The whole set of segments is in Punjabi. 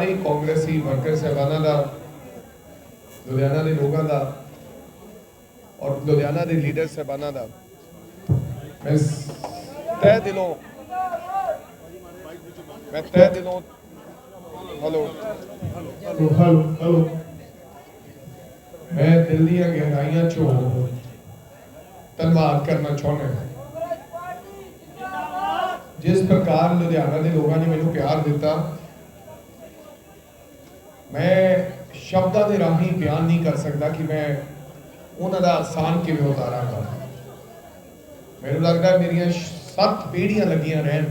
ਸਾਰੇ ਕਾਂਗਰਸੀ ਵਰਕਰ ਸਹਿਬਾਨਾਂ ਦਾ ਲੁਧਿਆਣਾ ਦੇ ਲੋਕਾਂ ਦਾ ਔਰ ਲੁਧਿਆਣਾ ਦੇ ਲੀਡਰ ਸਹਿਬਾਨਾਂ ਦਾ। ਮੈਂ ਤਹਿ ਦਿਲੋਂ ਮੈਂ ਤਹਿ ਦਿਲੋਂ ਹਲੋ ਹਲੋ ਹਲੋ। ਮੈਂ ਦਿਲ ਦੀਆਂ ਗਹਿਰਾਈਆਂ ਚੋਂ ਧੰਨਵਾਦ ਕਰਨਾ ਚਾਹੁੰਦਾ ਹਾਂ। ਜਿਸ ਪ੍ਰਕਾਰ ਲੁਧਿਆਣਾ ਦੇ ਲੋਕਾਂ ਨੇ ਮੈਨੂੰ ਪਿਆਰ ਦਿੱਤਾ ਮੈਂ ਸ਼ਬਦਾਂ ਦੇ ਰਾਹੀਂ ਬਿਆਨ ਨਹੀਂ ਕਰ ਸਕਦਾ ਕਿ ਮੈਂ ਉਹਨਾਂ ਦਾ ਆਸਾਨ ਕਿਵੇਂ ਉਤਾਰਾਂਗਾ ਮੈਨੂੰ ਲੱਗਦਾ ਮੇਰੀਆਂ ਸੱਤ ਪੀੜ੍ਹੀਆਂ ਲੱਗੀਆਂ ਰਹਿਣ।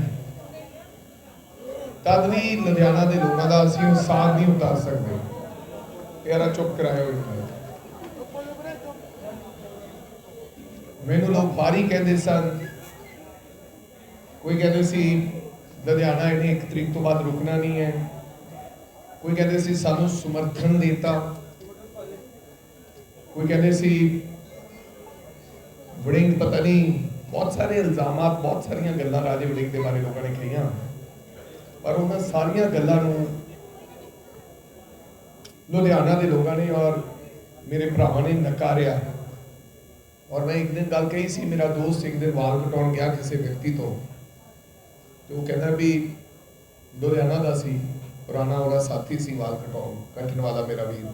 ਤਦ ਵੀ ਲੁਧਿਆਣਾ ਦੇ ਲੋਕਾਂ ਦਾ ਅਸੀਂ ਉਹ ਸਾਥ ਨਹੀਂ ਉਤਾਰ ਸਕਦੇ। ਪਿਆਰਾ ਚੁੱਪ ਕਰਾਇਆ ਹੋਇਆ ਮੈਨੂੰ ਲੋਕ ਬਾਰੀ ਕਹਿੰਦੇ ਸਨ। ਕੋਈ ਕਹਿੰਦੇ ਸੀ, ਲੁਧਿਆਣਾ ਇਹਨੇ ਇੱਕ ਤਰੀਕ ਤੋਂ ਬਾਅਦ ਰੁਕਣਾ ਨਹੀਂ ਹੈ। ਕੋਈ ਕਹਿੰਦੇ ਸੀ ਸਾਨੂੰ ਸਮਰਥਨ ਦਿੱਤਾ। ਕੋਈ ਕਹਿੰਦੇ ਸੀ ਵੜਿੰਗ ਪਤਾ ਨਹੀਂ, ਬਹੁਤ ਸਾਰੇ ਇਲਜ਼ਾਮਾਂ ਬਹੁਤ ਸਾਰੀਆਂ ਗੱਲਾਂ ਰਾਜੇ ਵੜਿੰਗ ਦੇ ਬਾਰੇ ਲੋਕਾਂ ਨੇ ਕਹੀਆਂ। ਪਰ ਉਹਨਾਂ ਸਾਰੀਆਂ ਗੱਲਾਂ ਨੂੰ ਲੁਧਿਆਣਾ ਦੇ ਲੋਕਾਂ ਨੇ ਔਰ ਮੇਰੇ ਭਰਾਵਾਂ ਨੇ ਨਕਾਰਿਆ। ਔਰ ਮੈਂ ਇੱਕ ਦਿਨ ਗੱਲ ਕਹੀ ਸੀ, ਮੇਰਾ ਦੋਸਤ ਇੱਕ ਦਿਨ ਵਾਲ ਕਟਾਉਣ ਗਿਆ ਕਿਸੇ ਵਿਅਕਤੀ ਤੋਂ। ਤੇ ਉਹ ਕਹਿੰਦਾ ਵੀ ਲੁਧਿਆਣਾ ਦਾ ਸੀ। ਪੁਰਾਣਾ ਉਹਦਾ ਸਾਥੀ ਸੀ ਵਾਲ ਕਟਾਉਣ ਕੱਟਣ ਵਾਲਾ ਮੇਰਾ ਵੀਰ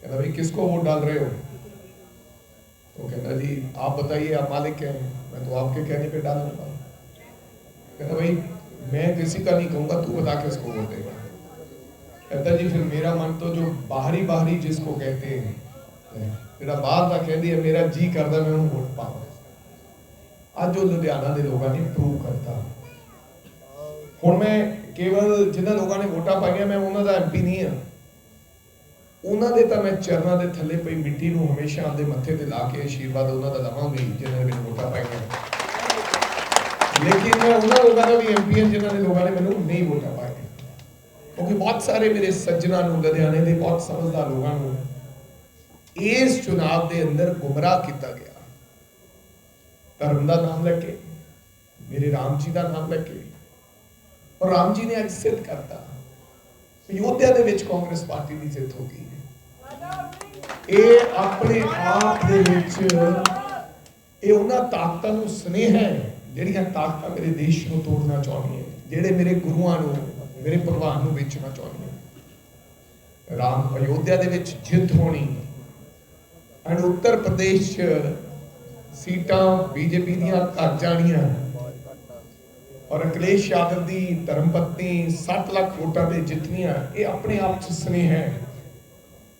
कहना भाई किसको वोट डाल रहे हो तो कहना जी आप बताइए आप मालिक क्या हैं मैं तो आपके कहने पे डाल दूंगा कहना भाई मैं किसी का नहीं कहूंगा तू बता किसको वोट देगा कहता जी फिर मेरा मन तो जो बाहरी बाहरी जिसको कहते हैं ਜਿਹੜਾ ਬਾਹਰ ਦਾ ਕਹਿੰਦੀ ਹੈ ਮੇਰਾ ਜੀ ਕਰਦਾ ਮੈਂ ਉਹਨੂੰ ਵੋਟ ਪਾਵਾਂ ਅੱਜ ਉਹ ਲੁਧਿਆਣਾ ਦੇ ਲੋਕਾਂ ਨੇ ਪ੍ਰੂਵ ਕਰਤਾ ਹੁਣ ਮੈਂ ਕੇਵਲ ਜਿਨ੍ਹਾਂ ਲੋਕਾਂ ਨੇ ਵੋਟਾਂ ਪਾਈਆਂ, ਮੈਂ ਉਹਨਾਂ ਦਾ ਐਮਪੀ ਨਹੀਂ ਹਾਂ। ਉਹਨਾਂ ਦੇ ਤਾਂ ਮੈਂ ਚਰਨਾਂ ਦੇ ਥੱਲੇ ਪਈ ਮਿੱਟੀ ਨੂੰ ਹਮੇਸ਼ਾ ਆਪਦੇ ਮੱਥੇ ਤੇ ਲਾ ਕੇ ਆਸ਼ੀਰਵਾਦ ਉਹਨਾਂ ਦਾ ਲਵਾਂਗੀ, ਜਿਨ੍ਹਾਂ ਨੇ ਮੈਨੂੰ ਵੋਟਾਂ ਪਾਈਆਂ। ਲੇਕਿਨ ਮੈਂ ਉਹਨਾਂ ਲੋਕਾਂ ਦਾ ਵੀ ਐਮਪੀ ਹਾਂ, ਜਿਨ੍ਹਾਂ ਨੇ ਲੋਕਾਂ ਨੇ ਮੈਨੂੰ ਨਹੀਂ ਵੋਟਾਂ ਪਾਈਆਂ। ਕਿਉਂਕਿ ਬਹੁਤ ਸਾਰੇ ਮੇਰੇ ਸੱਜਣਾ ਨੂੰ, ਲੁਧਿਆਣੇ ਦੇ ਬਹੁਤ ਸਮਝਦਾਰ ਲੋਕਾਂ ਨੂੰ ਇਸ ਚੁਣਾਵ ਦੇ ਅੰਦਰ ਗੁੰਮਰਾਹ ਕੀਤਾ ਗਿਆ। ਧਰਮ ਦਾ ਨਾਮ ਲੈ ਕੇ, ਮੇਰੇ ਰਾਮ ਜੀ ਦਾ ਨਾਮ ਲੈ ਕੇ ਔਰ ਰਾਮ ਜੀ ਨੇ ਅੱਜ ਸਿੱਧ ਕਰਤਾ। ਅਯੋਧਿਆ ਦੇ ਵਿੱਚ ਕਾਂਗਰਸ ਪਾਰਟੀ ਦੀ ਜਿੱਤ ਹੋ ਗਈ ਇਹ ਆਪਣੇ ਆਪ ਦੇ ਵਿੱਚ, ਇਹ ਉਹਨਾਂ ਤਾਕਤਾਂ ਨੂੰ ਸਨੇਹ ਹੈ, ਜਿਹੜੀਆਂ ਤਾਕਤਾਂ ਮੇਰੇ ਦੇਸ਼ ਨੂੰ ਤੋੜਨਾ ਚਾਹੁੰਦੀਆਂ ਜਿਹੜੇ ਮੇਰੇ ਗੁਰੂਆਂ ਨੂੰ, ਮੇਰੇ ਪ੍ਰਵਾਨ ਨੂੰ ਵੇਚਣਾ ਚਾਹੁੰਦੀਆਂ ਰਾਮ ਅਯੋਧਿਆ ਦੇ ਵਿੱਚ ਜਿੱਤ ਹੋਣੀ ਐਂਡ ਉੱਤਰ ਪ੍ਰਦੇਸ਼ 'ਚ ਸੀਟਾਂ ਬੀਜੇਪੀ ਦੀਆਂ ਘਟ ਜਾਣੀਆਂ ਔਰ ਅਖਿਲੇਸ਼ ਯਾਦਵ ਦੀ ਧਰਮਪਤਨੀ 7 ਲੱਖ ਵੋਟਾਂ ਤੇ ਜਿੱਤਨੀਆਂ ਇਹ ਆਪਣੇ ਆਪ 'ਚ ਸਨੇਹ ਹੈ।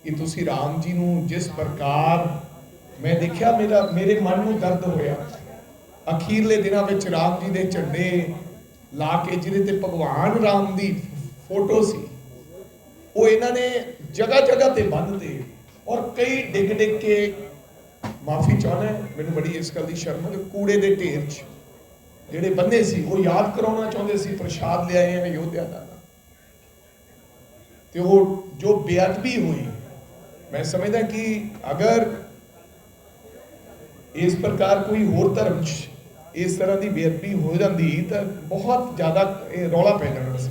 ਕਿ ਤੁਸੀਂ ਰਾਮ ਜੀ ਨੂੰ ਜਿਸ ਪ੍ਰਕਾਰ ਮੈਂ ਦੇਖਿਆ, ਮੇਰਾ, ਮੇਰੇ ਮਨ ਨੂੰ ਦਰਦ ਹੋਇਆ। ਅਖੀਰਲੇ ਦਿਨਾਂ ਵਿੱਚ ਰਾਮ ਜੀ ਦੇ ਝੰਡੇ ਲਾ ਕੇ, ਜਿਹਦੇ ਤੇ ਭਗਵਾਨ ਰਾਮ ਦੀ ਫੋਟੋ ਸੀ, ਉਹ ਇਹਨਾਂ ਨੇ ਜਗ੍ਹਾ ਜਗ੍ਹਾ ਤੇ ਬੰਨ੍ਹਦੇ ਔਰ ਕਈ ਡਿੱਗ ਡਿੱਗ ਕੇ ਮਾਫੀ ਚਾਹੁੰਦਾ ਮੈਨੂੰ ਬੜੀ ਇਸ ਗੱਲ ਦੀ ਸ਼ਰਮ ਹੈ ਕਿ ਕੂੜੇ ਦੇ ਢੇਰ 'ਚ ਜਿਹੜੇ ਬੰਦੇ ਸੀ, ਉਹ ਯਾਦ ਕਰਾਉਣਾ ਚਾਹੁੰਦੇ ਸੀ, ਪ੍ਰਸ਼ਾਦ ਲਿਆਏ ਆ ਯੋਧਿਆ ਦਾ। ਤੇ ਉਹ ਜੋ ਬੇਅਦਬੀ ਹੋਈ, ਮੈਂ ਸਮਝਦਾ ਕਿ ਅਗਰ ਇਸ ਪ੍ਰਕਾਰ ਕੋਈ ਹੋਰ ਧਰਮ 'ਚ ਇਸ ਤਰ੍ਹਾਂ ਦੀ ਬੇਅਦਬੀ ਹੋ ਜਾਂਦੀ, ਤਾਂ ਬਹੁਤ ਜ਼ਿਆਦਾ ਇਹ ਰੌਲਾ ਪੈ ਜਾਣਾ ਸੀ।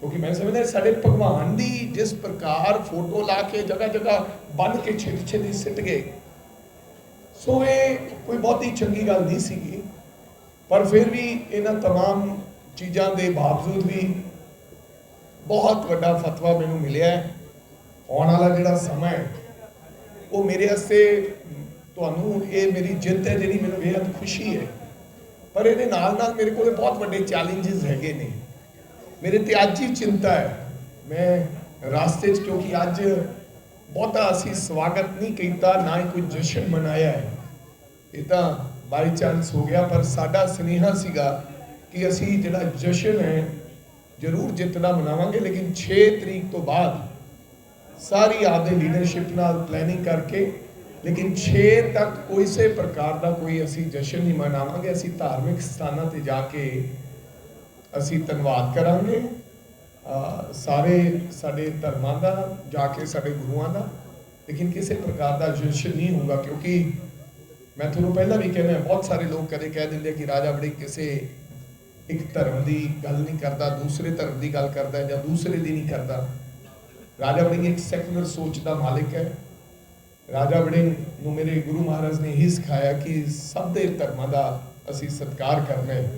ਕਿਉਂਕਿ ਮੈਂ ਸਮਝਦਾ ਸਾਡੇ ਭਗਵਾਨ ਦੀ ਜਿਸ ਪ੍ਰਕਾਰ ਫੋਟੋ ਲਾ ਕੇ ਜਗ੍ਹਾ ਜਗ੍ਹਾ ਬੰਨ ਕੇ ਛੇਤੀ ਛੇਤੀ ਸਿੱਟ ਗਏ, ਸੋ ਇਹ ਕੋਈ ਬਹੁਤੀ ਚੰਗੀ ਗੱਲ ਨਹੀਂ ਸੀਗੀ। ਪਰ ਫਿਰ ਵੀ ਇਹਨਾਂ तमाम ਚੀਜ਼ਾਂ ਦੇ ਬਾਵਜੂਦ ਵੀ ਬਹੁਤ ਵੱਡਾ ਫਤਵਾ ਮੈਨੂੰ ਮਿਲਿਆ ਆਉਣ ਵਾਲਾ ਜਿਹੜਾ ਸਮਾਂ ਹੈ, ਉਹ ਮੇਰੇ ਵਾਸਤੇ ਤੁਹਾਨੂੰ, ਇਹ ਮੇਰੀ ਜਿੱਤ ਹੈ ਜਿਹੜੀ ਮੈਨੂੰ ਬੇहद ਖੁਸ਼ੀ ਹੈ। ਪਰ ਇਹਦੇ ਨਾਲ ਨਾਲ ਮੇਰੇ ਕੋਲੇ ਬਹੁਤ ਵੱਡੇ ਚੈਲੰਜਸ ਹੈਗੇ ਨੇ। ਮੇਰੇ ਤੇ ਅੱਜ ਹੀ ਚਿੰਤਾ ਹੈ। ਮੈਂ ਰਾਸਤੇ 'ਚ, ਕਿਉਂਕਿ ਅੱਜ ਬਹੁਤਾ ਅਸੀਂ ਸਵਾਗਤ ਨਹੀਂ ਕੀਤਾ, ਨਾ ਹੀ ਕੋਈ ਜਸ਼ਨ ਮਨਾਇਆ ਹੈ। ਇਹ ਤਾਂ ਬਾਈ ਚਾਂਸ ਹੋ ਗਿਆ, ਪਰ ਸਾਡਾ ਸੁਨੇਹਾ ਸੀਗਾ ਕਿ ਅਸੀਂ ਜਿਹੜਾ ਜਸ਼ਨ ਹੈ, ਜ਼ਰੂਰ ਜਿੱਤਣਾ ਮਨਾਵਾਂਗੇ, ਲੇਕਿਨ 6 ਤਰੀਕ ਤੋਂ ਬਾਅਦ ਸਾਰੀ ਆਪਦੇ ਲੀਡਰਸ਼ਿਪ ਨਾਲ ਪਲੈਨਿੰਗ ਕਰਕੇ, ਲੇਕਿਨ 6 ਤੱਕ ਕੋਈ ਸੇ ਪ੍ਰਕਾਰ ਦਾ ਕੋਈ ਅਸੀਂ ਜਸ਼ਨ ਨਹੀਂ ਮਨਾਵਾਂਗੇ, ਅਸੀਂ ਧਾਰਮਿਕ ਸਥਾਨਾਂ ਤੇ ਜਾ ਕੇ ਅਸੀਂ ਧੰਨਵਾਦ ਕਰਾਂਗੇ। ਸਾਰੇ ਸਾਡੇ ਧਰਮਾਂ ਦਾ, ਜਾ ਕੇ ਸਾਡੇ ਗੁਰੂਆਂ ਦਾ, ਲੇਕਿਨ ਕਿਸੇ ਪ੍ਰਕਾਰ ਦਾ ਜਸ਼ਨ ਨਹੀਂ ਹੋਊਗਾ, ਕਿਉਂਕਿ ਮੈਂ ਤੁਹਾਨੂੰ ਪਹਿਲਾਂ ਵੀ ਕਹਿੰਦਾ, ਬਹੁਤ ਸਾਰੇ ਲੋਕ ਕਦੇ ਕਹਿ ਦਿੰਦੇ ਕਿ ਰਾਜਾ ਬੜੀ ਕਿਸੇ ਇੱਕ ਧਰਮ ਦੀ ਗੱਲ ਨਹੀਂ ਕਰਦਾ, ਦੂਸਰੇ ਧਰਮ ਦੀ ਗੱਲ ਕਰਦਾ ਜਾਂ ਦੂਸਰੇ ਦੀ ਨਹੀਂ ਕਰਦਾ। ਰਾਜਾ ਬੜੀ ਇੱਕ ਸੈਕੂਲਰ ਸੋਚ ਦਾ ਮਾਲਿਕ ਹੈ। ਰਾਜਾ ਵੜਿੰਗ ਨੂੰ ਮੇਰੇ ਗੁਰੂ ਮਹਾਰਾਜ ਨੇ ਇਹੀ ਸਿਖਾਇਆ ਕਿ ਸਭ ਦੇ ਧਰਮਾਂ ਦਾ ਅਸੀਂ ਸਤਿਕਾਰ ਕਰਨਾ ਹੈ।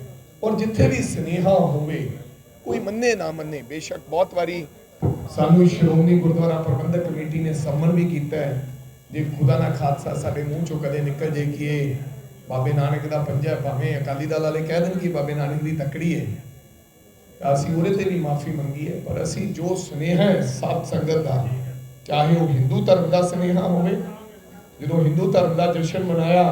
ਔਰ ਜਿੱਥੇ ਵੀ ਸਨੇਹਾ ਹੋਵੇ, ਕੋਈ ਮੰਨੇ ਨਾ ਮੰਨੇ, ਬੇਸ਼ੱਕ ਬਹੁਤ ਵਾਰੀ ਸਾਨੂੰ ਸ਼੍ਰੋਮਣੀ ਗੁਰਦੁਆਰਾ ਪ੍ਰਬੰਧਕ ਕਮੇਟੀ ਨੇ ਸੰਮਨ ਵੀ ਕੀਤਾ ਹੈ। ਜੇ ਖੁਦਾ ਨਾ ਖਾਦਸਾ ਸਾਡੇ ਮੂੰਹ ਚੋਂ ਕਦੇ ਨਿਕਲ ਜੇ ਕਿ ਇਹ ਬਾਬੇ ਨਾਨਕ ਦਾ ਪੰਜਾ ਭਾਵੇਂ ਅਕਾਲੀ ਦਲ ਵਾਲੇ ਕਹਿ ਦੇਣ ਕਿ ਬਾਬੇ ਨਾਨਕ ਦੀ ਤਕੜੀ ਹੈ, ਤਾਂ ਅਸੀਂ ਉਹਦੇ ਤੇ ਵੀ ਮਾਫੀ ਮੰਗੀ ਹੈ ਪਰ ਅਸੀਂ ਜੋ ਸੁਨੇਹਾ ਹੈ ਸਤ ਸੰਗਤ ਦਾ, ਚਾਹੇ ਉਹ ਹਿੰਦੂ ਧਰਮ ਦਾ ਸੁਨੇਹਾ ਹੋਵੇ, ਜਦੋਂ ਹਿੰਦੂ ਧਰਮ ਦਾ ਜਸ਼ਨ ਮਨਾਇਆ,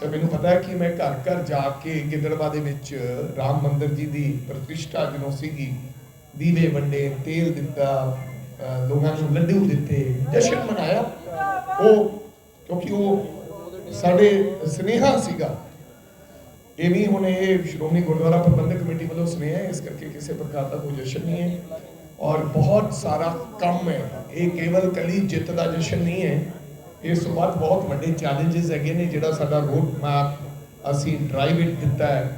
ਤਾਂ ਮੈਨੂੰ ਪਤਾ ਹੈ ਕਿ ਮੈਂ ਘਰ ਘਰ ਜਾ ਕੇ ਗਿੱਦੜਵਾ ਦੇ ਵਿੱਚ ਰਾਮ ਮੰਦਿਰ ਜੀ ਦੀ ਪ੍ਰਤਿਸ਼ਠਾ ਜਦੋਂ ਸੀਗੀ, ਦੀਵੇ ਵੰਡੇ, ਤੇਲ ਦਿੱਤਾ ਲੋਕਾਂ ਨੂੰ ਲੱਡੂ ਦਿੱਤੇ, ਜਸ਼ਨ ਮਨਾਇਆ ਉਹ ਕਿਉਂਕਿ ਉਹ ਸਾਡੇ ਸੁਨੇਹਾ ਸੀਗਾ। ਇਹ ਵੀ ਹੁਣ ਇਹ ਸ਼੍ਰੋਮਣੀ ਗੁਰਦੁਆਰਾ ਪ੍ਰਬੰਧਕ ਕਮੇਟੀ ਵੱਲੋਂ ਸੁਨੇਹਾ ਹੈ, ਇਸ ਕਰਕੇ ਕਿਸੇ ਪ੍ਰਕਾਰ ਦਾ ਕੋਈ ਜਸ਼ਨ ਨਹੀਂ ਹੈ। ਔਰ ਬਹੁਤ ਸਾਰਾ ਕੰਮ ਹੈ। ਇਹ ਕੇਵਲ ਕਲੀ ਜਿੱਤ ਦਾ ਜਸ਼ਨ ਨਹੀਂ ਹੈ। ਇਸ ਤੋਂ ਬਾਅਦ ਬਹੁਤ ਵੱਡੇ ਚੈਲੰਜਸ ਹੈਗੇ ਨੇ, ਜਿਹੜਾ ਸਾਡਾ ਰੋਡ ਮੈਪ ਅਸੀਂ ਡਰਾਈਵ ਇਟ ਦਿੱਤਾ ਹੈ।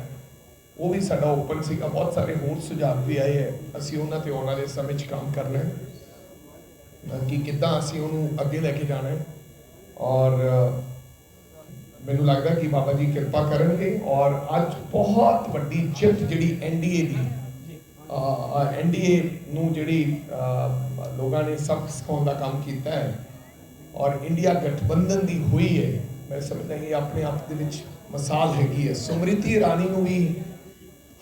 ਉਹ ਵੀ ਸਾਡਾ ਓਪਨ ਸੀਗਾ। ਬਹੁਤ ਸਾਰੇ ਹੋਰ ਸੁਝਾਅ ਵੀ ਆਏ ਹੈ। ਅਸੀਂ ਉਹਨਾਂ ਤੇ ਆਉਣ ਵਾਲੇ ਸਮੇਂ 'ਚ ਕੰਮ ਕਰਨਾ ਹੈ। ਕਿ ਕਿੱਦਾਂ ਅਸੀਂ ਉਹਨੂੰ ਅੱਗੇ ਲੈ ਕੇ ਜਾਣਾ ਹੈ ਔਰ ਮੈਨੂੰ ਲੱਗਦਾ ਕਿ ਬਾਬਾ ਜੀ ਕਿਰਪਾ ਕਰਨਗੇ ਔਰ ਅੱਜ ਬਹੁਤ ਵੱਡੀ ਜਿੱਤ ਜਿਹੜੀ ਐਨਡੀਏ ਦੀ ਐਨਡੀਏ ਨੂੰ ਜਿਹੜੀ ਲੋਕਾਂ ਨੇ ਸਬਕ ਸਿਖਾਉਣ ਦਾ ਕੰਮ ਕੀਤਾ ਹੈ ਔਰ ਇੰਡੀਆ ਗਠਬੰਧਨ ਦੀ ਹੋਈ ਹੈ। ਮੈਂ ਸਮਝਦਾ ਕਿ ਆਪਣੇ ਆਪ ਦੇ ਵਿੱਚ ਮਿਸਾਲ ਹੈਗੀ ਹੈ। ਸਮ੍ਰਿਤੀ ਇਰਾਨੀ ਨੂੰ ਵੀ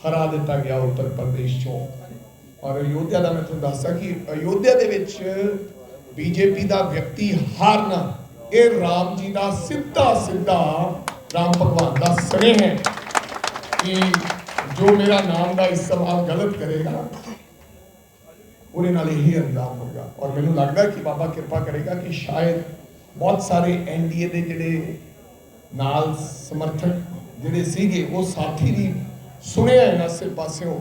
ਹਰਾ ਦਿੱਤਾ ਗਿਆ ਉੱਤਰ ਪ੍ਰਦੇਸ਼ ਚੋਂ। ਔਰ ਅਯੋਧਿਆ ਦਾ ਮੈਂ ਤੁਹਾਨੂੰ ਦੱਸਦਾ ਕਿ ਅਯੋਧਿਆ ਦੇ ਵਿੱਚ ਬੀਜੇਪੀ ਦਾ ਵਿਅਕਤੀ ਹਾਰਨਾ ਇਹ ਰਾਮ ਜੀ ਦਾ ਸਿੱਧਾ ਸਿੱਧਾ ਰਾਮ ਭਗਵਾਨ ਦਾ ਸਨੇਹ ਹੈ ਕਿ ਜੋ ਮੇਰਾ ਨਾਮ ਦਾ ਇਸਤੇਮਾਲ ਗਲਤ ਕਰੇਗਾ, ਉਹਦੇ ਨਾਲ ਇਹੀ ਅੰਜਾਮ ਹੋਗਾ ਔਰ ਮੈਨੂੰ ਲੱਗਦਾ ਕਿ ਬਾਬਾ ਕਿਰਪਾ ਕਰੇਗਾ ਕਿ ਸ਼ਾਇਦ ਬਹੁਤ ਸਾਰੇ ਐਨਡੀਏ ਦੇ ਜਿਹੜੇ ਨਾਲ ਸਮਰਥਕ ਜਿਹੜੇ ਸੀਗੇ, ਉਹ ਸਾਥੀ ਦੀ ਸੁਣਿਆ ਇਹਨਾਂ ਸੇ ਪਾਸਿਓਂ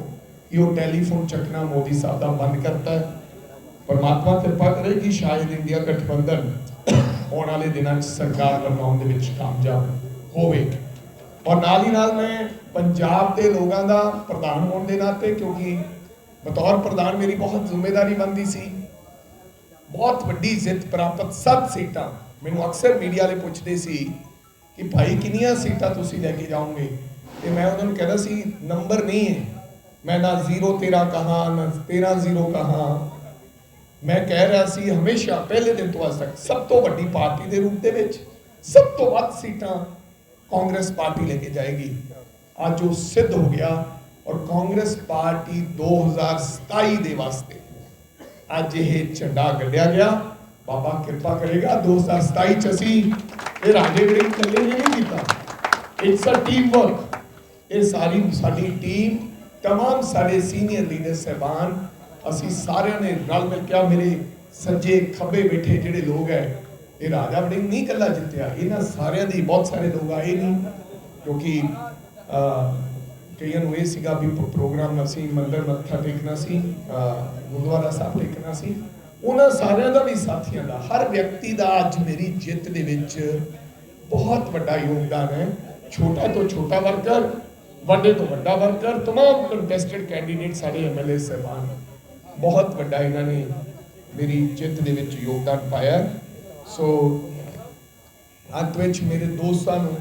ਕਿ ਉਹ ਟੈਲੀਫੋਨ ਚੱਕਣਾ ਮੋਦੀ ਸਾਹਿਬ ਦਾ ਬੰਦ ਕਰਤਾ ਹੈ। ਪਰਮਾਤਮਾ ਕਿਰਪਾ ਕਰੇ ਕਿ ਸ਼ਾਇਦ ਇੰਡੀਆ ਗਠਬੰਧਨ ਆਉਣ ਵਾਲੇ ਦਿਨਾਂ 'ਚ ਸਰਕਾਰ ਬਣਾਉਣ ਦੇ ਵਿੱਚ ਕਾਮਯਾਬ ਹੋਵੇ। ਔਰ ਨਾਲ ਹੀ ਨਾਲ ਮੈਂ ਪੰਜਾਬ ਦੇ ਲੋਕਾਂ ਦਾ ਪ੍ਰਧਾਨ ਹੋਣ ਦੇ ਨਾਤੇ, ਕਿਉਂਕਿ ਬਤੌਰ ਪ੍ਰਧਾਨ ਮੇਰੀ ਬਹੁਤ ਜ਼ਿੰਮੇਵਾਰੀ ਬਣਦੀ ਸੀ। ਬਹੁਤ ਵੱਡੀ ਜਿੱਤ ਪ੍ਰਾਪਤ ਸੱਤ ਸੀਟਾਂ ਮੈਨੂੰ ਅਕਸਰ ਮੀਡੀਆ ਵਾਲੇ ਪੁੱਛਦੇ ਸੀ ਕਿ ਭਾਈ ਕਿੰਨੀਆਂ ਸੀਟਾਂ ਤੁਸੀਂ ਲੈ ਕੇ ਜਾਓਗੇ? ਤੇ ਮੈਂ ਉਹਨਾਂ ਨੂੰ ਕਹਿੰਦਾ ਸੀ, ਨੰਬਰ ਨਹੀਂ ਹੈ। ਮੈਂ ਨਾ 0 13 ਕਹਾ, ਨਾ 13 0 ਕਹਾ। ਮੈਂ ਕਹਿ ਰਿਹਾ ਸੀ ਹਮੇਸ਼ਾ ਪਹਿਲੇ ਦਿਨ ਤੋਂ ਅੱਜ ਤੱਕ ਸਭ ਤੋਂ ਵੱਡੀ ਪਾਰਟੀ ਦੇ ਰੂਪ ਦੇ ਵਿੱਚ ਸਭ ਤੋਂ ਵੱਧ ਸੀਟਾਂ ਕਾਂਗਰਸ ਪਾਰਟੀ ਲੈ ਕੇ ਜਾਏਗੀ ਅੱਜ ਉਹ ਸਿੱਧ ਹੋ ਗਿਆ ਔਰ ਕਾਂਗਰਸ ਪਾਰਟੀ 2027 ਦੇ ਵਾਸਤੇ ਅੱਜ ਇਹ ਝੰਡਾ ਗੱਡਿਆ ਗਿਆ ਬਾਬਾ ਕਿਰਪਾ ਕਰੇਗਾ 2027 ਚ ਅਸੀਂ ਇਹ ਰਾਜੇ ਬੜੇ ਇਕੱਲੇ ਨੇ ਨਹੀਂ ਕੀਤਾ ਇਟਸ ਅ ਟੀਮ ਵਰਕ ਇਹ ਸਾਰੀ ਸਾਡੀ ਟੀਮ तमाम ਸਾਡੇ ਸੀਨੀਅਰ ਲੀਡਰ ਸਹਿਬਾਨ ਅਸੀਂ ਸਾਰਿਆਂ ਨੇ ਰਲ ਮਿਲ ਕੇ ਆ ਮੇਰੇ ਸੱਜੇ ਖੱਬੇ ਬੈਠੇ ਜਿਹੜੇ ਲੋਕ ਹੈ ਇਹ ਰਾਜਾ ਵੜਿੰਗ ਨਹੀਂ ਇਕੱਲਾ ਜਿੱਤਿਆ ਇਹਨਾਂ ਸਾਰਿਆਂ ਦੀ ਬਹੁਤ ਸਾਰੇ ਲੋਕ ਆਏ ਨਹੀਂ ਕਿਉਂਕਿ ਅਹ, ਕਈਆਂ ਨੂੰ ਇਹ ਸੀਗਾ ਵੀ ਪ- ਪ੍ਰੋਗਰਾਮ ਅਸੀਂ ਮੰਦਰ ਮੱਥਾ ਟੇਕਣਾ ਸੀ ਅਹ, ਗੁਰਦੁਆਰਾ ਸਾਹਿਬ ਟੇਕਣਾ ਸੀ ਉਹਨਾਂ ਸਾਰਿਆਂ ਦਾ ਵੀ ਸਾਥੀਆਂ ਦਾ ਹਰ ਵਿਅਕਤੀ ਦਾ ਅੱਜ ਮੇਰੀ ਜਿੱਤ ਦੇ ਵਿੱਚ ਬਹੁਤ ਵੱਡਾ ਯੋਗਦਾਨ ਹੈ ਛੋਟਾ ਤੋਂ ਛੋਟਾ ਵਰਕਰ ਵੱਡੇ ਤੋਂ ਵੱਡਾ ਵਰਕਰ तमाम ਕੰਟੈਸਟਡ ਕੈਂਡੀਡੇਟ ਸਾਡੇ ਐਮਐਲਏ ਸਹਿਬਾਨ ਬਹੁਤ ਵੱਡਾ ਇਹਨਾਂ ਨੇ ਮੇਰੀ ਜਿੱਤ ਦੇ ਵਿੱਚ ਯੋਗਦਾਨ ਪਾਇਆ। ਸੋ ਅੰਤ ਵਿੱਚ ਮੇਰੇ ਦੋਸਤਾਂ ਨੂੰ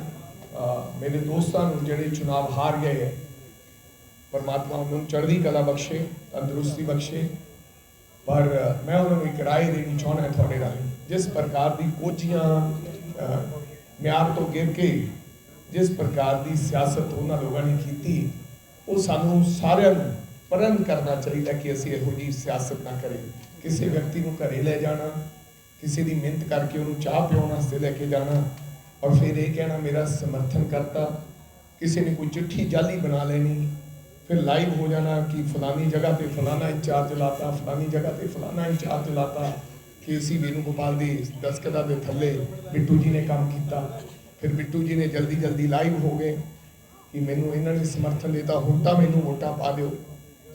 ਮੇਰੇ ਦੋਸਤਾਂ ਨੂੰ ਜਿਹੜੇ ਚੁਣਾਵ ਹਾਰ ਗਏ ਹੈ, ਪਰਮਾਤਮਾ ਉਹਨਾਂ ਨੂੰ ਚੜ੍ਹਦੀ ਕਲਾ ਬਖਸ਼ੇ, ਤੰਦਰੁਸਤੀ ਬਖਸ਼ੇ। ਪਰ ਮੈਂ ਉਹਨਾਂ ਨੂੰ ਇੱਕ ਰਾਏ ਦੇਣੀ ਚਾਹੁੰਦਾ ਤੁਹਾਡੇ ਰਾਹੀਂ। ਜਿਸ ਪ੍ਰਕਾਰ ਦੀ ਕੋਚੀਆਂ ਮਿਆਰ ਤੋਂ ਗਿਰ ਕੇ, ਜਿਸ ਪ੍ਰਕਾਰ ਦੀ ਸਿਆਸਤ ਉਹਨਾਂ ਲੋਕਾਂ ਨੇ ਕੀਤੀ, ਉਹ ਸਾਨੂੰ ਸਾਰਿਆਂ ਨੂੰ ਪ੍ਰਣ ਕਰਨਾ ਚਾਹੀਦਾ ਕਿ ਅਸੀਂ ਇਹੋ ਜਿਹੀ ਸਿਆਸਤ ਨਾ ਕਰੀਏ। ਕਿਸੇ ਵਿਅਕਤੀ ਨੂੰ ਘਰੇ ਲੈ ਜਾਣਾ ਕਿਸੇ ਦੀ ਮਿਹਨਤ ਕਰਕੇ ਉਹਨੂੰ ਚਾਹ ਪਿਉਣ ਵਾਸਤੇ ਲੈ ਕੇ ਜਾਣਾ ਔਰ ਫਿਰ ਇਹ ਕਹਿਣਾ ਮੇਰਾ ਸਮਰਥਨ ਕਰਤਾ ਕਿਸੇ ਨੇ ਕੋਈ ਚਿੱਠੀ ਜਾਲੀ ਬਣਾ ਲੈਣੀ ਫਿਰ ਲਾਈਵ ਹੋ ਜਾਣਾ ਕਿ ਫਲਾਨੀ ਜਗ੍ਹਾ ਤੇ ਫਲਾਨਾ ਇੰਚਾਰਜ ਲਾਤਾ ਫਲਾਨੀ ਜਗ੍ਹਾ ਤੇ ਫਲਾਨਾ ਇੰਚਾਰਜ ਲਾਤਾ ਕਿ ਅਸੀਂ ਵੇਣੂ ਗੋਪਾਲ ਦੀ ਦਸਕਦਾ ਦੇ ਥੱਲੇ ਬਿੱਟੂ ਜੀ ਨੇ ਕੰਮ ਕੀਤਾ। ਫਿਰ ਬਿੱਟੂ ਜੀ ਨੇ ਜਲਦੀ ਜਲਦੀ ਲਾਈਵ ਹੋ ਗਏ ਕਿ ਮੈਨੂੰ ਇਹਨਾਂ ਨੇ ਸਮਰਥਨ ਦਿੱਤਾ ਹੁਣ ਤਾਂ ਮੈਨੂੰ ਵੋਟਾਂ ਪਾ ਦਿਓ।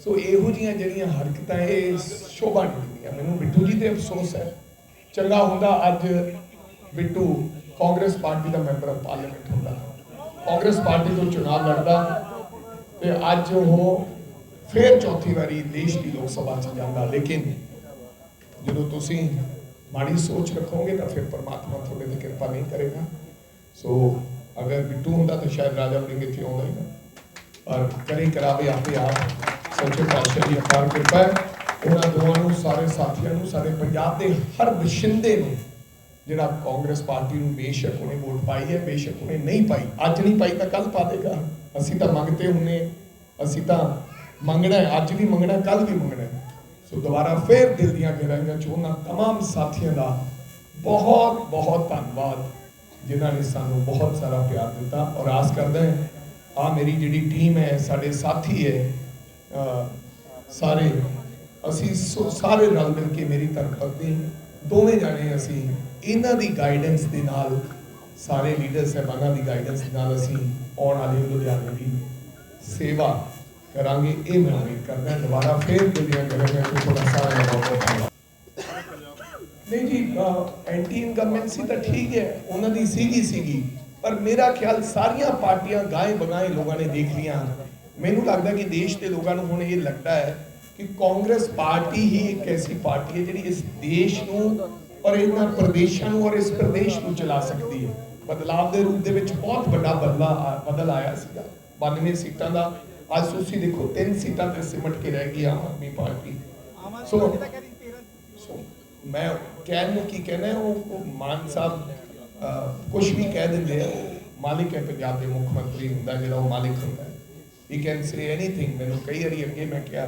ਸੋ ਇਹੋ ਜੀਆਂ ਜਿਹੜੀਆਂ ਹਰਕਤਾਂ, ਇਹ ਸ਼ੋਭਾ ਨਹੀਂ ਦਿੰਦੀਆਂ ਮੈਨੂੰ ਬਿੱਟੂ ਜੀ ਤੇ ਅਫਸੋਸ ਹੈ। ਚੰਗਾ ਹੁੰਦਾ ਅੱਜ ਬਿੱਟੂ ਕਾਂਗਰਸ ਪਾਰਟੀ ਦਾ ਮੈਂਬਰ ਆਫ ਪਾਰਲੀਮੈਂਟ ਹੁੰਦਾ। ਕਾਂਗਰਸ ਪਾਰਟੀ ਤੋਂ ਚੁਣਾਵ ਲੜਦਾ ਤੇ ਅੱਜ ਉਹ ਫਿਰ ਚੌਥੀ ਵਾਰੀ ਦੇਸ਼ ਦੀ ਲੋਕ ਸਭਾ 'ਚ ਜਾਂਦਾ। ਲੇਕਿਨ ਜਦੋਂ ਤੁਸੀਂ ਮਾੜੀ ਸੋਚ ਰੱਖੋਗੇ ਤਾਂ ਫਿਰ ਪਰਮਾਤਮਾ ਤੁਹਾਡੇ ਤੇ ਕਿਰਪਾ ਨਹੀਂ ਕਰੇਗਾ। ਸੋ ਅਗਰ ਬਿੱਟੂ ਹੁੰਦਾ ਤਾਂ ਸ਼ਾਇਦ ਰਾਜਾ ਵੜਿੰਗ ਇੱਥੇ ਆਉਂਦਾ ਹੀ ਨਾ। ਪਰ ਕਰੇ ਕਰਾਵੇ ਆਪੇ ਆਪ। ਸੱਚੇ ਪਾਤਸ਼ਾਹ ਦੀ ਅਪਾਰ ਕਿਰਪਾ ਹੈ ਉਹਨਾਂ ਦੋਵਾਂ ਨੂੰ ਸਾਰੇ ਸਾਥੀਆਂ ਨੂੰ ਸਾਡੇ ਪੰਜਾਬ ਦੇ ਹਰ ਵਸਿੰਦੇ ਨੂੰ ਜਿਹੜਾ ਕਾਂਗਰਸ ਪਾਰਟੀ ਨੂੰ ਬੇਸ਼ੱਕ ਉਹਨੇ ਵੋਟ ਪਾਈ ਹੈ ਬੇਸ਼ੱਕ ਉਹਨੇ ਨਹੀਂ ਪਾਈ ਅੱਜ ਨਹੀਂ ਪਾਈ ਤਾਂ ਕੱਲ ਪਾ ਦੇਗਾ ਅਸੀਂ ਤਾਂ ਮੰਗਤੇ ਹੁੰਨੇ ਅਸੀਂ ਤਾਂ ਮੰਗਣਾ ਹੈ ਅੱਜ ਵੀ ਮੰਗਣਾ ਕੱਲ ਵੀ ਮੰਗਣਾ ਹੈ ਸੋ ਦੁਬਾਰਾ ਫੇਰ ਦਿਲ ਦੀਆਂ ਗਹਿਰਾਈਆਂ ਚ ਉਹਨਾਂ तमाम ਸਾਥੀਆਂ ਦਾ ਬਹੁਤ ਬਹੁਤ ਧੰਨਵਾਦ ਜਿਨ੍ਹਾਂ ਨੇ ਸਾਨੂੰ ਬਹੁਤ ਸਾਰਾ ਪਿਆਰ ਦਿੱਤਾ ਔਰ ਆਸ ਕਰਦਾ ਹਾਂ ਆ ਮੇਰੀ ਜਿਹੜੀ ਟੀਮ ਹੈ ਸਾਡੇ ਸਾਥੀ ਹੈ ਅਹ ਸਾਰੇ ਅਸੀਂ ਸਾਰੇ ਰਲ ਮਿਲ ਕੇ ਮੇਰੀ ਧਰਮਪਤਨੀ ਦੋਵੇਂ ਜਾਣੇ ਅਸੀਂ ਇਹਨਾਂ ਦੀ ਗਾਈਡੈਂਸ ਦੇ ਨਾਲ, ਸਾਰੇ ਲੀਡਰ ਸਾਹਿਬਾਨਾਂ ਦੀ ਗਾਈਡੈਂਸ ਦੇ ਨਾਲ ਅਸੀਂ ਆਉਣ ਵਾਲੇ ਲੁਧਿਆਣੇ ਦੀ ਸੇਵਾ ਕਰਾਂਗੇ, ਇਹ ਮੈਂ ਉਮੀਦ ਕਰਦਾ ਦੁਬਾਰਾ ਫੇਰ ਦੁਨੀਆ ਕਰਾਂਗੇ ਤੁਹਾਡਾ ਸਾਰਿਆਂ ਦਾ ਬਹੁਤ ਬਹੁਤ ਨਹੀਂ ਜੀ ਐਂਟੀ ਇਨਕਮਬੈਂਸੀ ਤਾਂ ਠੀਕ ਹੈ, ਉਹਨਾਂ ਦੀ ਸੀਗੀ ਸੀਗੀ। ਪਰ ਮੇਰਾ ਖਿਆਲ ਸਾਰੀਆਂ ਪਾਰਟੀਆਂ ਗਾਏ ਬਗਾਏ ਲੋਕਾਂ ਨੇ ਦੇਖ ਲੀਆਂ ਮੈਨੂੰ ਲੱਗਦਾ ਕਿ ਦੇਸ਼ ਦੇ ਲੋਕਾਂ ਨੂੰ ਹੁਣ ਇਹ ਲੱਗਦਾ ਹੈ ਕਿ ਕਾਂਗਰਸ ਪਾਰਟੀ ਹੀ ਇੱਕ ਐਸੀ ਪਾਰਟੀ ਹੈ ਜਿਹੜੀ ਇਸ ਦੇਸ਼ ਨੂੰ ਔਰ ਇਹਨਾਂ ਪ੍ਰਦੇਸ਼ਾਂ ਨੂੰ ਔਰ ਇਸ ਪ੍ਰਦੇਸ਼ ਨੂੰ ਚਲਾ ਸਕਦੀ ਹੈ। ਬਦਲਾਵ ਦੇ ਰੂਪ ਦੇ ਵਿੱਚ ਬਹੁਤ ਵੱਡਾ ਬਦਲਾ ਬਦਲ ਆਇਆ ਸੀਗਾ। 92 ਸੀਟਾਂ ਦਾ ਅੱਜ ਤੁਸੀਂ ਦੇਖੋ ਤਿੰਨ ਸੀਟਾਂ ਤੇ ਸਿਮਟ ਕੇ ਰਹਿ ਗਈ ਆਮ ਆਦਮੀ ਪਾਰਟੀ। ਸੋ ਮੈਂ ਕਹਿਣ ਨੂੰ ਕੀ ਕਹਿਣਾ ਹੈ, ਉਹ ਮਾਨ ਸਾਹਿਬ ਕੁਝ ਵੀ ਕਹਿ ਦਿੰਦੇ ਆ ਮਾਲਿਕ ਹੈ ਪੰਜਾਬ ਦੇ ਮੁੱਖ ਮੰਤਰੀ ਹੁੰਦਾ ਜਿਹੜਾ ਉਹ ਮਾਲਿਕ ਹੁੰਦਾ ਵੀ ਕੈਨ ਸੇ ਐਨੀਥਿੰਗ ਮੈਨੂੰ ਕਈ ਵਾਰੀ ਅੱਗੇ ਮੈਂ ਕਿਹਾ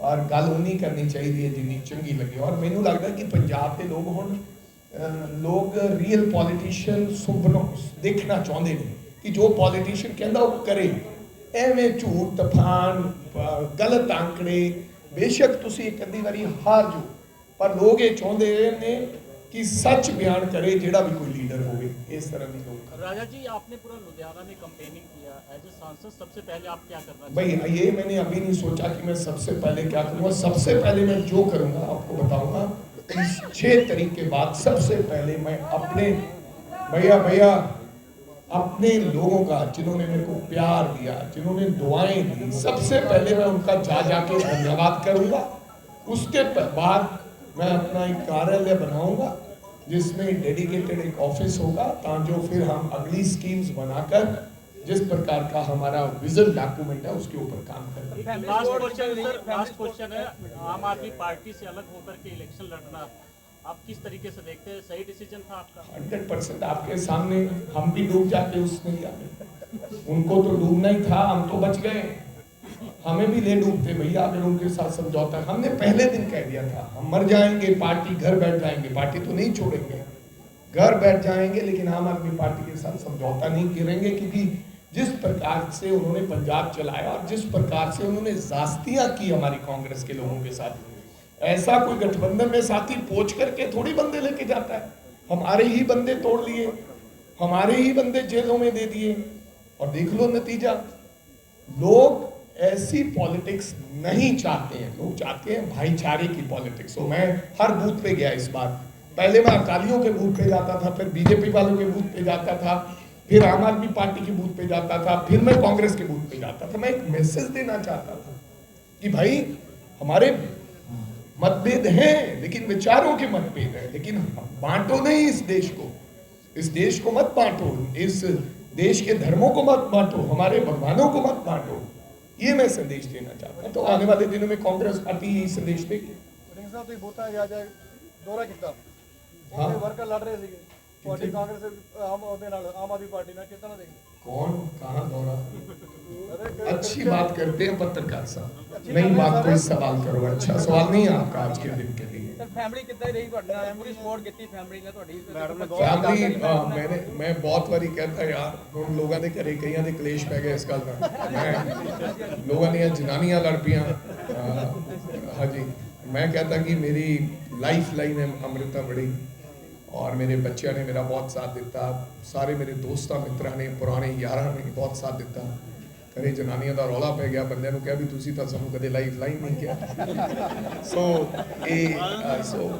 ਔਰ ਗੱਲ ਉਨੀ ਕਰਨੀ ਚਾਹੀਦੀ ਹੈ ਜਿੰਨੀ ਚੰਗੀ ਲੱਗੇ। ਔਰ ਮੈਨੂੰ ਲੱਗਦਾ ਕਿ ਪੰਜਾਬ ਦੇ ਲੋਕ ਹੁਣ ਲੋਕ ਰੀਅਲ ਪੋਲੀਟੀਸ਼ੀਅਨ ਸੁਪਨੋ ਦੇਖਣਾ ਚਾਹੁੰਦੇ ਨੇ ਕਿ ਜੋ ਪੋਲੀਟੀਸ਼ੀਅਨ ਕਹਿੰਦਾ ਉਹ ਕਰੇ। ਐਵੇਂ ਝੂਠ, ਤਫਾਨ ਗਲਤ ਆંકੜੇ ਬੇਸ਼ੱਕ ਤੁਸੀਂ ਇੱਕ ਅੱਧੀ ਵਾਰੀ ਹਾਰ ਜਾਓ। ਪਰ ਲੋਕ ਇਹ ਚਾਹੁੰਦੇ ਨੇ ਕਿ ਸੱਚ ਬਿਆਨ ਕਰੇ ਜਿਹੜਾ ਵੀ ਕੋਈ ਲੀਡਰ ਹੋਵੇ ਇਸ ਤਰ੍ਹਾਂ ਦੀ ਲੋਕ राजा जी आपने पूरा लुधियाना में कंपेनिंग किया एज ए सांसद सबसे पहले आप क्या करना भाई ये मैंने अभी नहीं सोचा कि मैं सबसे पहले क्या करूंगा सबसे पहले मैं जो करूंगा आपको बताऊंगा इस छह तारीख के बाद सबसे पहले मैं अपने भैया भैया अपने लोगों का जिन्होंने मेरे को प्यार दिया जिन्होंने दुआएं दी सबसे पहले मैं उनका जा जाके धन्यवाद करूंगा उसके प- बाद मैं अपना एक कार्यालय बनाऊँगा जिसमें डेडिकेटेड एक ऑफ़िस होगा ताकि फिर हम अगली स्कीम्स बनाकर जिस प्रकार का हमारा विजन डॉक्यूमेंट है उसके ऊपर काम करेंगे last question sir last question है। आम आदमी पार्टी से अलग होकर के इलेक्शन लड़ना आप किस तरीके से देखते हैं? सही डिसीज़न था आपका? हंड्रेड परसेंट आपके सामने हम भी डूब जाते उस नैया उनको तो डूबना ही था हम तो बच गए। हमें भी ले डूबते भैया अगर उनके साथ समझौता हमने पहले दिन कह दिया था, हम मर जाएँगे, पार्टी घर बैठ जाएँगे, पार्टी तो नहीं छोड़ेंगे। घर बैठ जाएँगे, लेकिन आम आदमी पार्टी के साथ समझौता नहीं करेंगे, क्योंकि जिस प्रकार से उन्होंने पंजाब चलाया और जिस प्रकार से उन्होंने जास्तियाँ की हमारी कांग्रेस के लोगों के साथ। ऐसा कोई गठबंधन में साथी पोच करके थोड़ी बंदे लेके जाता है। हमारे ही बंदे तोड़ लिए, हमारे ही बंदे जेलों में दे दिए। और देख लो नतीजा, लोग ऐसी पॉलिटिक्स नहीं चाहते हैं। लोग चाहते हैं भाईचारे की पॉलिटिक्स। तो मैं हर बूथ पे गया इस बार। पहले मैं अकालियों के बूथ पे जाता था, फिर बीजेपी वालों के बूथ पे जाता था, फिर आम आदमी पार्टी के बूथ पे जाता था, फिर मैं कांग्रेस के बूथ पे जाता था। मैं एक मैसेज देना चाहता था कि भाई, हमारे मतभेद हैं, लेकिन विचारों के मतभेद हैं, लेकिन बांटो नहीं इस देश को। इस देश को मत बांटो, इस देश के धर्मों को मत बांटो, हमारे भगवानों को मत बांटो। ये मैं संदेश देना चाहता हूं तो आने वाले दिनों में कांग्रेस पार्टी यही संदेश देगी ਸਿੰਘ ਸਾਹਿਬ ਤੁਸੀਂ ਬੋਤਾ ਜਾ ਜਾ ਦੌਰਾ ਕੀਤਾ ਹਾਂ। ਉਹਦੇ ਵਰਕਰ ਲੜ ਰਹੇ ਸੀਗੇ ਤੁਹਾਡੀ ਕਾਂਗਰਸ ਆਮ ਉਹਦੇ ਨਾਲ ਆਮ ਆਦਮੀ ਪਾਰਟੀ ਨਾਲ ਕਿਸ ਤਰ੍ਹਾਂ ਦੇਖਦੇ कौन कहा दौरा अच्छी बात करते हैं पत्रकार साहब नहीं बात कोई सवाल करो अच्छा सवाल नहीं है आपका आज के दिन के लिए ਫੈਮਿਲੀ ਕਿੱਦਾਂ ਮੈਂ ਬਹੁਤ ਵਾਰੀ ਕਹਿੰਦਾ ਯਾਰ ਹੁਣ ਲੋਕਾਂ ਦੇ ਘਰੇ ਕਈਆਂ ਦੇ ਕਲੇਸ਼ ਪੈ ਗਏ ਲੋਕਾਂ ਦੀਆਂ ਜਨਾਨੀਆਂ ਲੜ ਪੀਆਂ ਅੰਮ੍ਰਿਤਾ ਬੜੀ ਔਰ ਮੇਰੇ ਬੱਚਿਆਂ ਨੇ ਮੇਰਾ ਬਹੁਤ ਸਾਥ ਦਿੱਤਾ ਸਾਰੇ ਮੇਰੇ ਦੋਸਤਾਂ ਮਿੱਤਰਾਂ ਨੇ ਪੁਰਾਣੇ ਯਾਰਾਂ ਨੇ ਬਹੁਤ ਸਾਥ ਦਿੱਤਾ ਕਦੇ ਜਨਾਨੀਆਂ ਦਾ ਰੌਲਾ ਪੈ ਗਿਆ ਬੰਦਿਆਂ ਨੂੰ ਕਿਹਾ ਵੀ ਤੁਸੀਂ ਤਾਂ ਸਾਨੂੰ ਕਦੇ ਲਾਈਫ ਲਾਈਨ ਨਹੀਂ ਕਿਹਾ ਸੋ ਇਹ ਸੋ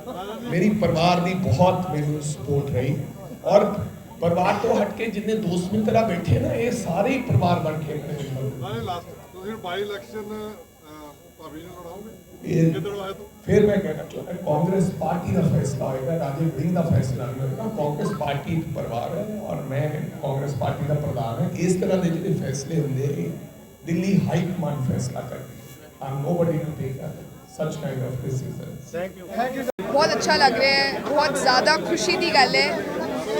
ਮੇਰੀ ਪਰਿਵਾਰ ਦੀ ਬਹੁਤ ਮੈਨੂੰ ਸਪੋਰਟ ਰਹੀ ਔਰ ਪਰਿਵਾਰ ਤੋਂ ਹਟ ਕੇ ਜਿੰਨੇ ਦੋਸਤ ਮਿੱਤਰਾ ਬੈਠੇ ਨਾ ਇਹ ਸਾਰੇ ਹੀ ਪਰਿਵਾਰ ਬਣ ਕੇ ਖੜੇ ਨੇ ਲਾਸਟ ਤੁਸੀਂ ਬਾਈ ਇਲੈਕਸ਼ਨ ਭਾਬੀ ਨੂੰ ਲੜਾਓਗੇ ਇਹ- ਫਿਰ ਮੈਂ ਕਹਿਣਾ ਚਾਹੁੰਦਾ ਕਾਂਗਰਸ ਪਾਰਟੀ ਦਾ ਫੈਸਲਾ ਹੋਏਗਾ ਰਾਜੇ ਵੜਿੰਗ ਦਾ ਫੈਸਲਾ ਨਹੀਂ ਹੋਏਗਾ ਕਾਂਗਰਸ ਪਾਰਟੀ ਇੱਕ ਪਰਿਵਾਰ ਹੈ ਔਰ ਮੈਂ ਕਾਂਗਰਸ ਪਾਰਟੀ ਦਾ ਪ੍ਰਧਾਨ ਹਾਂ। ਇਸ ਤਰ੍ਹਾਂ ਦੇ ਜਿਹੜੇ ਫੈਸਲੇ ਹੁੰਦੇ ਦਿੱਲੀ ਹਾਈ ਕਮਾਂਡ ਫੈਸਲਾ ਕਰਦੀ ਹੈ ਆਮ nobody to take such kind of decisions ਬਹੁਤ ਅੱਛਾ ਲੱਗ ਰਿਹਾ ਹੈ। ਬਹੁਤ ਜ਼ਿਆਦਾ ਖੁਸ਼ੀ ਦੀ ਗੱਲ ਹੈ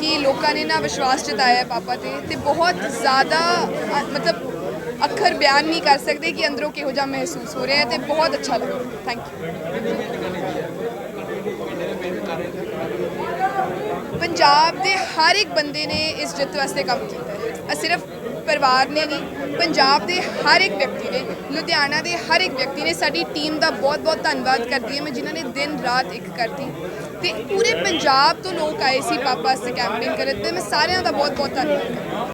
ਕਿ ਲੋਕਾਂ ਨੇ ਨਾ ਵਿਸ਼ਵਾਸ ਜਤਾਇਆ ਪਾਪਾ ਤੇ ਤੇ ਬਹੁਤ ਜ਼ਿਆਦਾ ਮਤਲਬ ਅੱਖਰ ਬਿਆਨ ਨਹੀਂ ਕਰ ਸਕਦੇ ਕਿ ਅੰਦਰੋਂ ਕਿਹੋ ਜਿਹਾ ਮਹਿਸੂਸ ਹੋ ਰਿਹਾ ਹੈ ਤੇ ਬਹੁਤ ਅੱਛਾ ਲੱਗ। ਰਿਹਾ ਥੈਂਕ ਯੂ ਪੰਜਾਬ ਦੇ ਹਰ ਇੱਕ ਬੰਦੇ ਨੇ ਇਸ ਜਿੱਤ ਵਾਸਤੇ ਕੰਮ ਕੀਤਾ ਹੈ। ਸਿਰਫ ਪਰਿਵਾਰ ਨੇ ਨਹੀਂ, ਪੰਜਾਬ ਦੇ ਹਰ ਇੱਕ ਵਿਅਕਤੀ ਨੇ, ਲੁਧਿਆਣਾ ਦੇ ਹਰ ਇੱਕ ਵਿਅਕਤੀ ਨੇ ਸਾਡੀ ਟੀਮ ਦਾ ਬਹੁਤ ਬਹੁਤ ਧੰਨਵਾਦ ਕਰਦੀ ਹਾਂ। ਮੈਂ ਜਿਨ੍ਹਾਂ ਨੇ ਦਿਨ ਰਾਤ ਇੱਕ ਕਰਤੀ। ਤੇ ਪੂਰੇ ਪੰਜਾਬ ਤੋਂ ਲੋਕ ਆਏ ਸੀ ਪਾਪਾ ਵਾਸਤੇ ਕੈਂਪੇਨ ਕਰਨ ਤੇ। ਮੈਂ ਸਾਰਿਆਂ ਦਾ ਬਹੁਤ ਬਹੁਤ ਧੰਨਵਾਦ ਕਰਦੀ